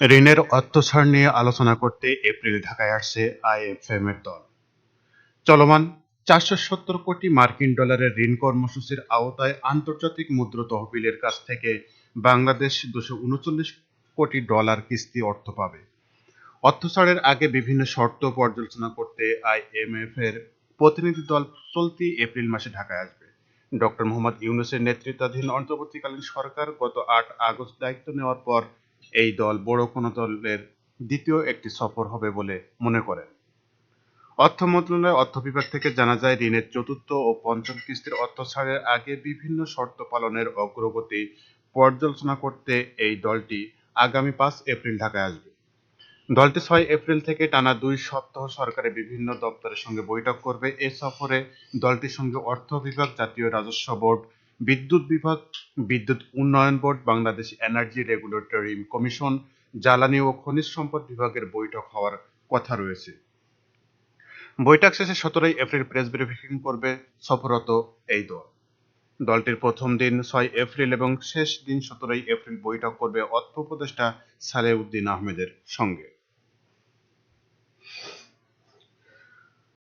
ঋণের অর্থসার নিয়ে আলোচনা করতে এপ্রিল ঢাকায় আসছে আইএফএম এর দল। চলমান চারশো সত্তর কোটি মার্কিন ডলারের ঋণ কর্মসূচির আওতায় আন্তর্জাতিক মুদ্রা তহবিলের কাছ থেকে বাংলাদেশ দুশো উনচল্লিশ কোটি ডলার কিস্তি অর্থ পাবে। অর্থ ছাড়ের আগে বিভিন্ন শর্ত পর্যালোচনা করতে আইএমএফ এর প্রতিনিধি দল চলতি এপ্রিল মাসে ঢাকায় আসবে। ডক্টর মোহাম্মদ ইউনুসের নেতৃত্বাধীন অন্তর্বর্তীকালীন সরকার গত আট আগস্ট দায়িত্ব নেওয়ার পর এই দল বড় কোনো দলের দ্বিতীয় একটি সফর হবে বলে মনে করেন। অর্থ মন্ত্রণালয়ের অর্থ বিভাগ থেকে জানা যায়, ঋণের চতুর্থ ও পঞ্চম কিস্তির অর্থ ছাড়ের আগে বিভিন্ন শর্ত পালনের অগ্রগতি পর্যালোচনা করতে এই দলটি আগামী পাঁচ এপ্রিল ঢাকায় আসবে। দলটি ছয় এপ্রিল থেকে টানা দুই সপ্তাহ সরকারের বিভিন্ন দপ্তরের সঙ্গে বৈঠক করবে। এ সফরে দলটির সঙ্গে অর্থ বিভাগ, জাতীয় রাজস্ব বোর্ড বিদ্যুৎ বিভাগ, বিদ্যুৎ উন্নয়ন board, Bangladesh energy regulatory commission, জ্বালানি ও খনিজ সম্পদ বিভাগের বৈঠক হওয়ার কথা রয়েছে। বৈঠক শেষে সতেরোই এপ্রিল প্রেস ব্রিফিং করবে সফরত এই দল। দলটির প্রথম দিন ছয় এপ্রিল এবং শেষ দিন সতেরোই এপ্রিল বৈঠক করবে অর্থ উপদেষ্টা সালেউদ্দিন আহমেদের সঙ্গে।